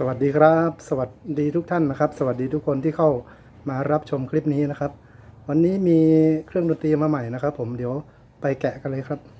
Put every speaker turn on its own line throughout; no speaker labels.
สวัสดีครับ สวัสดีทุกท่านนะครับ สวัสดีทุกคนที่เข้ามารับชมคลิปนี้นะครับ วันนี้มีเครื่องดนตรีมาใหม่นะครับ ผมเดี๋ยวไปแกะกันเลยครับ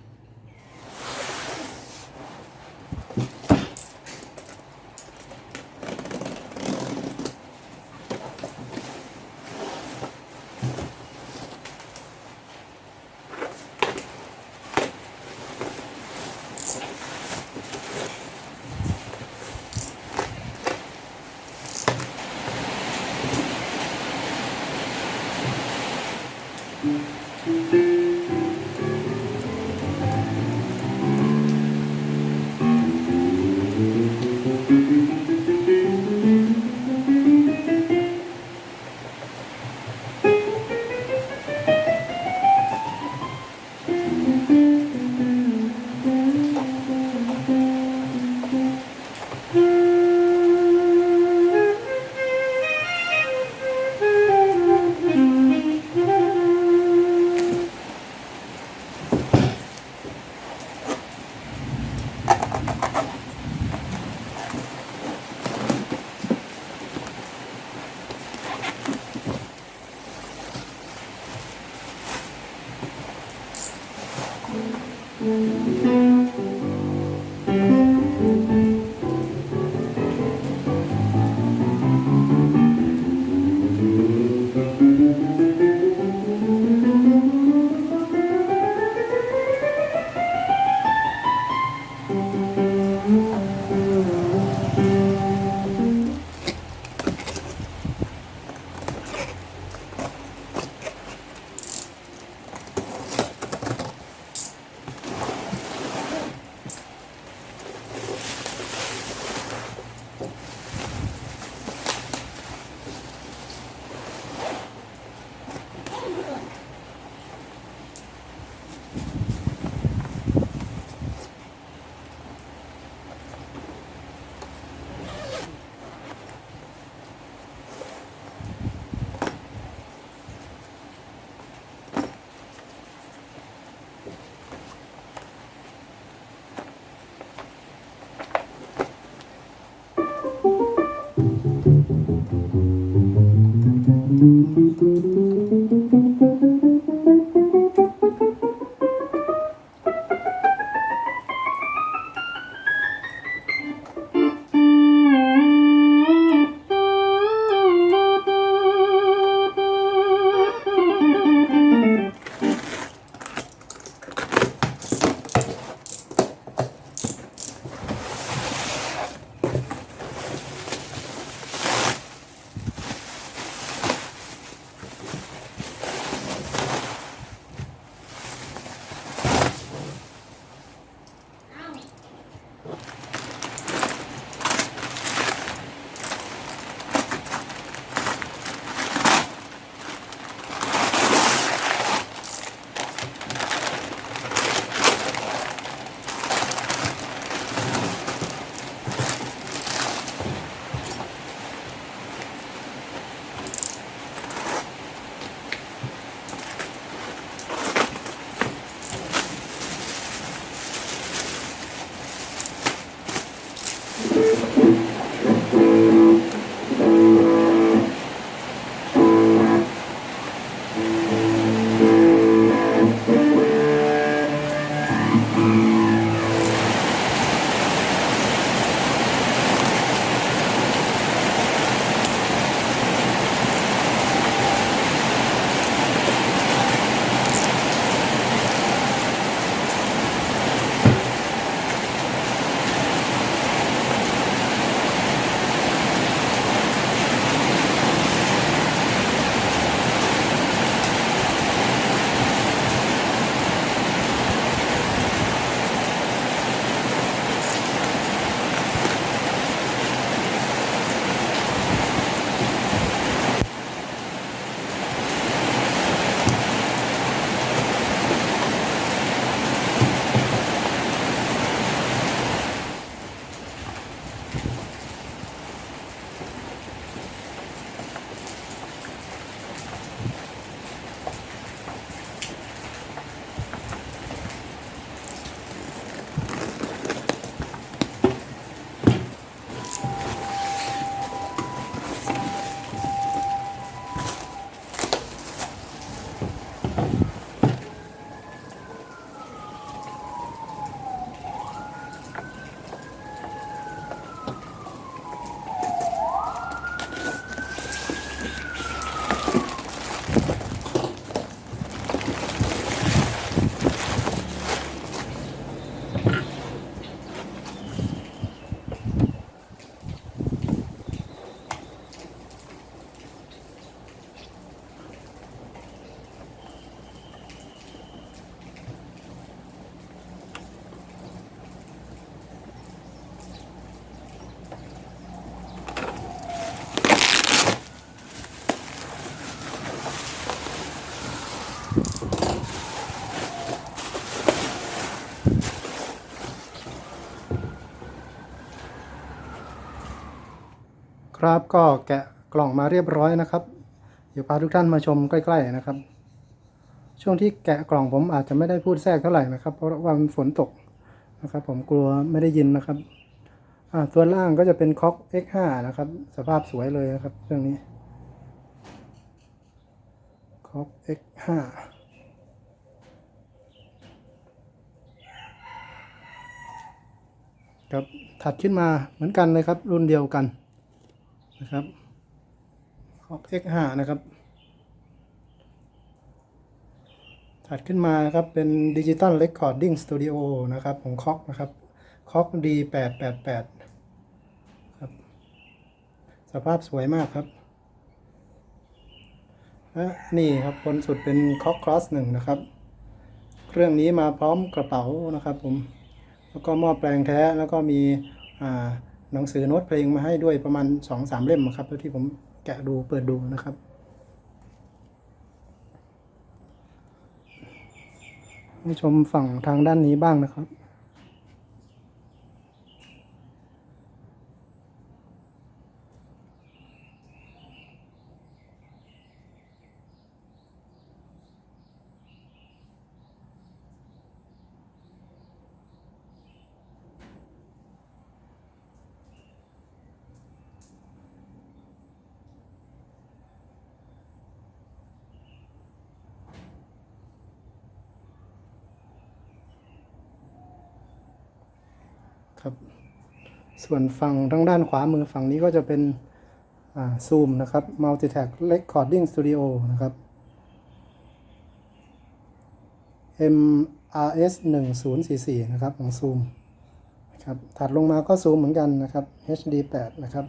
ส
ครับก็แกะกล่องมาเรียบร้อยนะครับ เดี๋ยวพาทุกท่านมาชมใกล้ๆนะครับ ช่วงที่แกะกล่องผมอาจจะไม่ได้พูดแทรกเท่าไหร่นะครับ เพราะว่ามันฝนตกนะครับ ผมกลัวไม่ได้ยินนะครับตัวล่างก็จะเป็นคอก X5 นะครับ สภาพสวยเลยนะครับ เรื่องนี้ คอก X5 ครับถัดขึ้นมาเหมือนกันเลยครับ รุ่นเดียวกันนะครับคอก X5 นะครับ ถัดขึ้นมาครับเป็นดิจิตอลเรคคอร์ดิ้งสตูดิโอนะครับของคอกนะครับคอก D888 ครับ สภาพสวยมากครับ นี่ครับบนสุดเป็นคอกครอสหนึ่งนะครับ เครื่องนี้มาพร้อมกระเป๋านะครับผม แล้วก็หม้อแปลงแท้แล้วก็มีหนังสือโน้ตเพลงมาให้ด้วยประมาณสองสามเล่มครับที่ผมแกะดูเปิดดูนะครับ ให้ชมฝั่งทางด้านนี้บ้างนะครับ ครับ ส่วนฝั่งทางด้านขวามือฝั่งนี้ก็จะเป็นซูมนะครับ Multitag Recording Studio นะครับ MRS 1044นะครับของซูมครับถัดลงมาก็ซูมเหมือนกันนะครับ HD 8นะครับ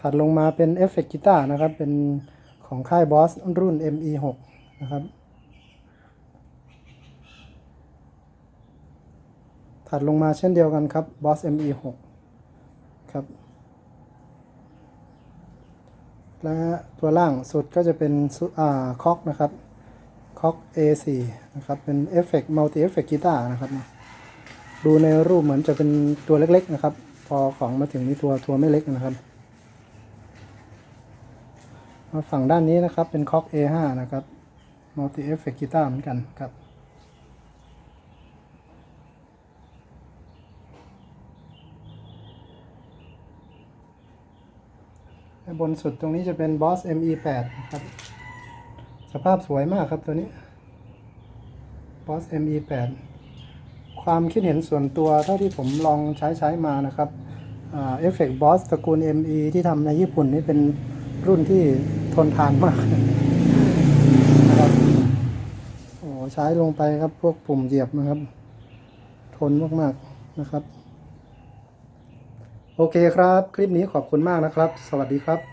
ถัดลงมาเป็นเอฟเฟกต์กีตาร์นะครับ เป็นของค่ายบอสรุ่น ME6 นะครับ ถัดลงมาเช่นเดียวกันครับ Boss ME6 ครับ และตัวล่างสุดก็จะเป็นซุอ่าคอกนะครับคอก A4 นะครับ เป็นเอฟเฟกต์มัลติเอฟเฟกต์กีตาร์นะครับ ดูในรูปเหมือนจะเป็นตัวเล็กๆนะครับ พอของมาถึงนี่ตัวตัวไม่เล็กนะครับ มาฝั่งด้านนี้นะครับเป็นคอก A5 นะครับมัลติเอฟเฟกต์กีตาร์เหมือนกันครับ บนสุดตรงนี้จะเป็น Boss ME8 นะครับ สภาพสวยมากครับตัวนี้ Boss ME8 ความคิดเห็นส่วนตัวเท่าที่ผมลองใช้ใช้มานะครับเอฟเฟกต์บอสตระกูล ME ที่ทำในญี่ปุ่นนี่เป็นรุ่นที่ทนทานมากนะครับโอ้ใช้ลงไปครับพวกปุ่มเหยียบนะครับ ทนมาก ๆ นะครับ โอเคครับ คลิปนี้ขอบคุณมากนะครับ สวัสดีครับ